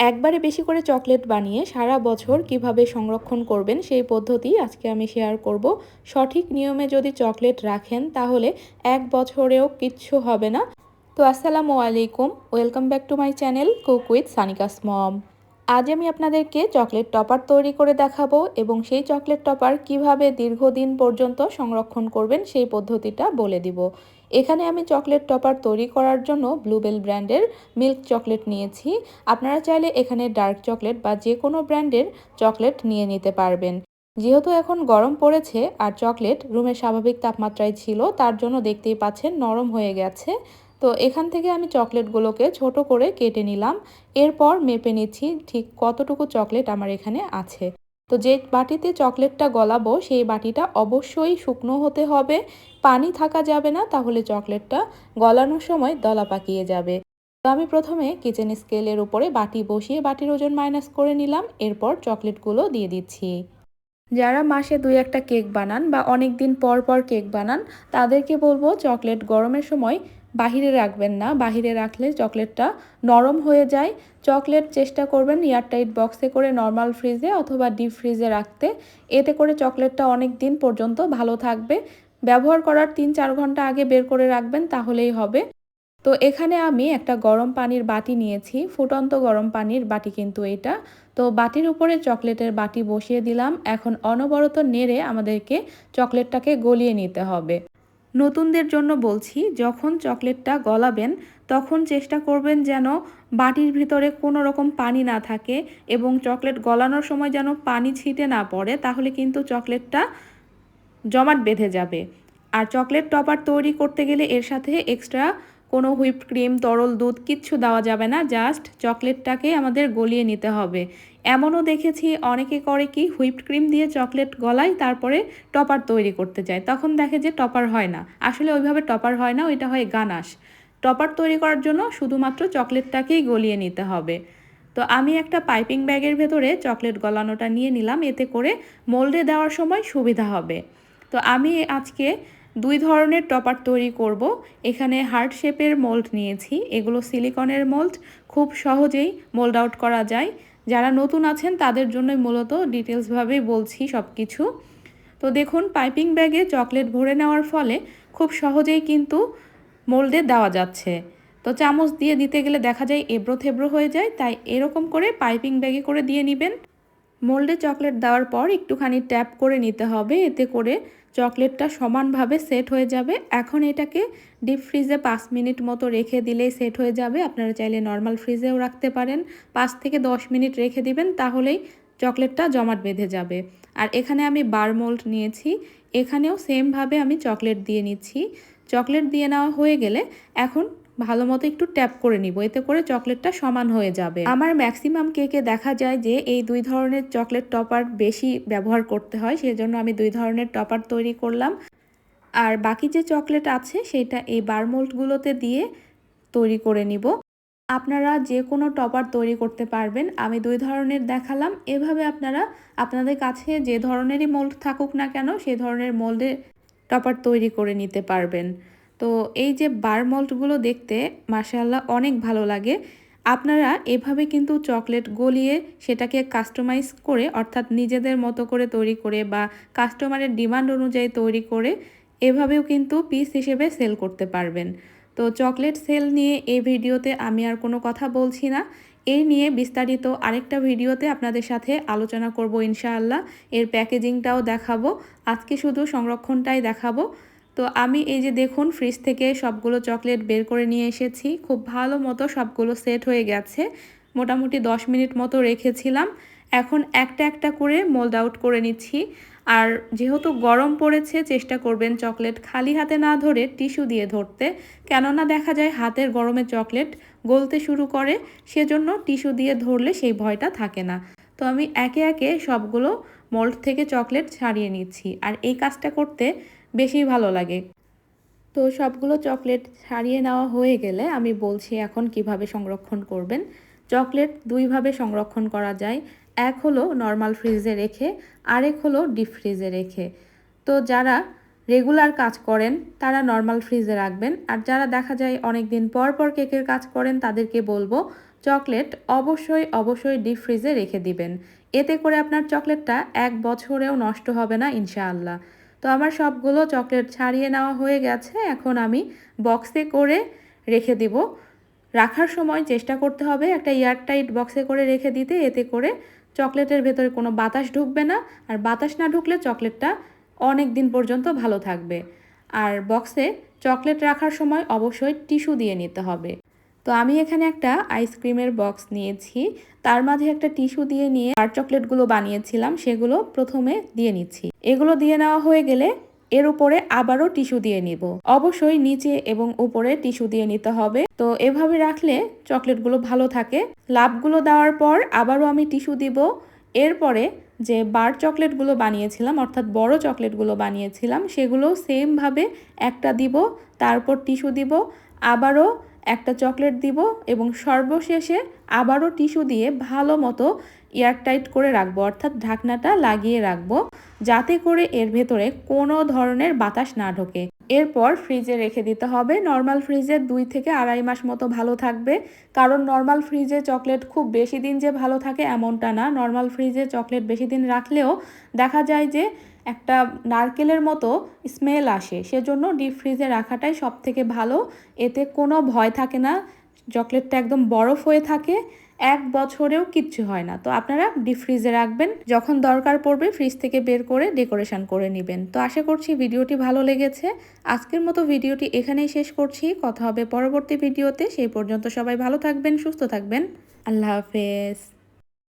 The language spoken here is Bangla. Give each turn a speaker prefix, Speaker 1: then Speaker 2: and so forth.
Speaker 1: একবারে বেশি করে চকলেট বানিয়ে সারা বছর কীভাবে সংরক্ষণ করবেন সেই পদ্ধতি আজকে আমি শেয়ার করব। সঠিক নিয়মে যদি চকলেট রাখেন তাহলে এক বছরেও কিচ্ছু হবে না। তো আসসালামু আলাইকুম, welcome back to my channel cook with Sanika's mom. আজ আমি আপনাদেরকে চকলেট টপার তৈরি করে দেখাবো এবং সেই চকলেট টপার কীভাবে দীর্ঘদিন পর্যন্ত সংরক্ষণ করবেন সেই পদ্ধতিটা বলে দিব। এখানে আমি চকলেট টপার তৈরি করার জন্য ব্লুবেল ব্র্যান্ডের মিল্ক চকলেট নিয়েছি। আপনারা চাইলে এখানে ডার্ক চকলেট বা যে কোনো ব্র্যান্ডের চকলেট নিয়ে নিতে পারবেন। যেহেতু এখন গরম পড়েছে আর চকলেট রুমের স্বাভাবিক তাপমাত্রায় ছিল, তার জন্য দেখতেই পাচ্ছেন নরম হয়ে গেছে। তো এখান থেকে আমি চকলেটগুলোকে ছোট করে কেটে নিলাম। এরপর মেপে নিচ্ছি ঠিক কতটুকু চকলেট আমার এখানে আছে। তো যে বাটিতে চকলেটটা গলাবো, সেই বাটিটা অবশ্যই শুকনো হতে হবে, পানি থাকা যাবে না, তাহলে চকলেটটা গলানোর সময় দলা পাকিয়ে যাবে। তো আমি প্রথমে কিচেন স্কেলের উপরে বাটি বসিয়ে বাটির ওজন মাইনাস করে নিলাম, এরপর চকলেটগুলো দিয়ে দিচ্ছি। যারা মাসে দুই একটা কেক বানান বা অনেক দিন পর পর কেক বানান, তাদেরকে বলব চকলেট গরমের সময় বাহিরে রাখবেন না। বাহিরে রাখলে চকলেটটা নরম হয়ে যায়। চকলেট চেষ্টা করবেন এয়ারটাইট বক্সে করে নর্মাল ফ্রিজে অথবা ডিপ ফ্রিজে রাখতে। এতে করে চকলেটটা অনেক দিন পর্যন্ত ভালো থাকবে। ব্যবহার করার তিন চার ঘণ্টা আগে বের করে রাখবেন, তাহলেই হবে। তো এখানে আমি একটা গরম পানির বাটি নিয়েছি, ফুটন্ত গরম পানির বাটি কিন্তু এটা। তো বাটির উপরে চকলেটের বাটি বসিয়ে দিলাম। এখন অনবরত নেড়ে আমাদেরকে চকলেটটাকে গলিয়ে নিতে হবে। নতুনদের জন্য বলছি, যখন চকলেটটা গলাবেন, তখন চেষ্টা করবেন যেন বাটির ভিতরে কোনো রকম পানি না থাকে এবং চকলেট গলানোর সময় যেন পানি ছিটে না পড়ে, তাহলে কিন্তু চকলেটটা জমাট বেঁধে যাবে। আর চকলেট টপার তৈরি করতে গেলে এর সাথে এক্সট্রা কোনো হুইপ ক্রিম তরল দুধ কিচ্ছু দেওয়া যাবে না জাস্ট চকলেটটাকে আমাদের গলিয়ে নিতে হবে। এমনও দেখেছি অনেকে করে কি হুইপড ক্রিম দিয়ে চকলেট গলায় তারপরে টপার তৈরি করতে যায়। তখন দেখে যে টপার হয় না। আসলে ওইভাবে টপার হয় না, ওইটা হয় গানাশ। টপার তৈরি করার জন্য শুধুমাত্র চকলেটটাকেই গলিয়ে নিতে হবে। তো আমি একটা পাইপিং ব্যাগের ভেতরে চকলেট গলানোটা নিয়ে নিলাম, এতে করে মোল্ডে দেওয়ার সময় সুবিধা হবে। তো আমি আজকে দুই ধরনের টপার তৈরি করব। এখানে হার্ট শেপের মোল্ড নিয়েছি। এগুলো সিলিকনের মোল্ড। খুব সহজেই মোল্ড আউট করা যায়। যারা নতুন আছেন, তাদের জন্যই মূলত ডিটেলসভাবেই বলছি সব কিছু তো দেখুন, পাইপিং ব্যাগে চকলেট ভরে নেওয়ার ফলে খুব সহজেই কিন্তু মোল্ডে দেওয়া যাচ্ছে। তো চামচ দিয়ে দিতে গেলে দেখা যায় এবড়ো থেবড়ো হয়ে যায়। তাই এরকম করে পাইপিং ব্যাগে করে দিয়ে নেবেন। মোল্ডে চকলেট দেওয়ার পর একটুখানি ট্যাপ করে নিতে হবে। এতে করে চকলেটটা সমানভাবে সেট হয়ে যাবে। এখন এটাকে ডিপ ফ্রিজে পাঁচ মিনিট মতো রেখে দিলেই সেট হয়ে যাবে। আপনারা চাইলে নর্মাল ফ্রিজেও রাখতে পারেন। পাঁচ থেকে দশ মিনিট রেখে দিবেন, তাহলেই চকলেটটা জমাট বেঁধে যাবে। আর এখানে আমি বার মোল্ড নিয়েছি। এখানেও সেমভাবে আমি চকলেট দিয়ে নিচ্ছি। চকলেট দিয়ে নেওয়া হয়ে গেলে এখন ভালো মতো একটু ট্যাপ করে নিব, এতে করে চকলেটটা সমান হয়ে যাবে। আমার ম্যাক্সিমাম কেকে দেখা যায় যে এই দুই ধরনের চকলেট টপার বেশি ব্যবহার করতে হয়, সেজন্য আমি দুই ধরনের টপার তৈরি করলাম। আর বাকি যে চকলেট আছে, সেটা এই বারমোল্টগুলোতে দিয়ে তৈরি করে নিব। আপনারা যে কোনো টপার তৈরি করতে পারবেন, আমি দুই ধরনের দেখালাম। এভাবে আপনারা, আপনাদের কাছে যে ধরনেরই মোল্ড থাকুক না কেন সেই ধরনের মোল্ডে টপার তৈরি করে নিতে পারবেন। তো এই যে বার মল্টগুলো দেখতে মাসাল্লাহ অনেক ভালো লাগে। আপনারা এভাবে কিন্তু চকলেট গলিয়ে সেটাকে কাস্টমাইজ করে, অর্থাৎ নিজেদের মতো করে তৈরি করে বা কাস্টমারের ডিমান্ড অনুযায়ী তৈরি করে, এভাবেও কিন্তু পিস হিসেবে সেল করতে পারবেন। তো চকলেট সেল নিয়ে এই ভিডিওতে আমি আর কোনো কথা বলছি না। এই নিয়ে বিস্তারিত আরেকটা ভিডিওতে আপনাদের সাথে আলোচনা করব ইনশাআল্লাহ। এর প্যাকেজিংটাও দেখাবো। আজকে শুধু সংরক্ষণটাই দেখাবো। তো আমি এই যে দেখুন ফ্রিজ থেকে সবগুলো চকলেট বের করে নিয়ে এসেছি। খুব ভালো মতো সবগুলো সেট হয়ে গেছে। মোটামুটি দশ মিনিট মতো রেখেছিলাম। এখন একটা একটা করে মোল্ড আউট করে নিচ্ছি। আর যেহেতু গরম পড়েছে, চেষ্টা করবেন চকলেট খালি হাতে না ধরে টিস্যু দিয়ে ধরতে। কেননা দেখা যায় হাতের গরমে চকলেট গলতে শুরু করে, সেজন্য টিস্যু দিয়ে ধরলে সেই ভয়টা থাকে না। তো আমি একে একে সবগুলো মোল্ড থেকে চকলেট ছাড়িয়ে নিচ্ছি। আর এই কাজটা করতে বেশি ভালো লাগে। তো সবগুলো চকলেট ছাড়িয়ে নেওয়া হয়ে গেলে আমি বলছি এখন কীভাবে সংরক্ষণ করবেন। চকলেট দুইভাবে সংরক্ষণ করা যায়। এক হলো নর্মাল ফ্রিজে রেখে, আরেক হলো ডিপ ফ্রিজে রেখে। তো যারা রেগুলার কাজ করেন, তারা নর্মাল ফ্রিজে রাখবেন। আর যারা দেখা যায় অনেক দিন পর পর কেকের কাজ করেন, তাদেরকে বলব চকলেট অবশ্যই অবশ্যই ডিপ ফ্রিজে রেখে দিবেন। এতে করে আপনার চকলেটটা এক বছরেও নষ্ট হবে না, ইনশাআল্লাহ। তো আমার সবগুলো চকলেট ছাড়িয়ে নেওয়া হয়ে গেছে। এখন আমি বক্সে করে রেখে দিব। রাখার সময় চেষ্টা করতে হবে একটা এয়ারটাইট বক্সে করে রেখে দিতে। এতে করে চকলেটের ভেতরে কোনো বাতাস ঢুকবে না। আর বাতাস না ঢুকলে চকলেটটা অনেক দিন পর্যন্ত ভালো থাকবে। আর বক্সে চকলেট রাখার সময় অবশ্যই টিস্যু দিয়ে নিতে হবে। তো আমি এখানে একটা আইসক্রিমের বক্স নিয়েছি। তার মাঝে একটা টিস্যু দিয়ে নিয়ে আর চকলেটগুলো বানিয়েছিলাম, সেগুলো প্রথমে দিয়ে নিচ্ছি। এগুলো দিয়ে নেওয়া হয়ে গেলে এর উপরে আবারও টিস্যু দিয়ে নিব। অবশ্যই নিচে এবং উপরে টিস্যু দিয়ে নিতে হবে। তো এভাবে রাখলে চকলেটগুলো ভালো থাকে। লাভগুলো দেওয়ার পর আবারও আমি টিস্যু দিব। এরপরে যে বার চকলেটগুলো বানিয়েছিলাম, অর্থাৎ বড় চকলেটগুলো বানিয়েছিলাম, সেগুলো সেমভাবে একটা দিব, তারপর টিস্যু দিব। আবারও একটা চকলেট দিব এবং সর্বশেষে আবারও টিস্যু দিয়ে ভালো মতো এয়ারটাইট করে রাখব, অর্থাৎ ঢাকনাটা লাগিয়ে রাখব, যাতে করে এর ভেতরে কোনো ধরনের বাতাস না ঢোকে। এরপর ফ্রিজে রেখে দিতে হবে। নর্মাল ফ্রিজে দুই থেকে আড়াই মাস মতো ভালো থাকবে। কারণ নর্মাল ফ্রিজে চকলেট খুব বেশি দিন যে ভালো থাকে এমনটা না। নর্মাল ফ্রিজে চকলেট বেশি দিন রাখলেও দেখা যায় যে একটা নারকেলের মতো স্মেল আসে। সেজন্য ডিপ ফ্রিজে রাখাটাই সব থেকে ভালো। এতে কোনো ভয় থাকে না। চকলেটটা একদম বরফ হয়ে থাকে। এক বছরেও কিচ্ছু হয় না। তো আপনারা ডিপ ফ্রিজে রাখবেন। যখন দরকার পড়বে ফ্রিজ থেকে বের করে ডেকোরেশন করে নেবেন। তো আশা করছি ভিডিওটি ভালো লেগেছে। আজকের মতো ভিডিওটি এখানেই শেষ করছি। কথা হবে পরবর্তী ভিডিওতে। সেই পর্যন্ত সবাই ভালো থাকবেন, সুস্থ থাকবেন। আল্লাহ হাফেজ।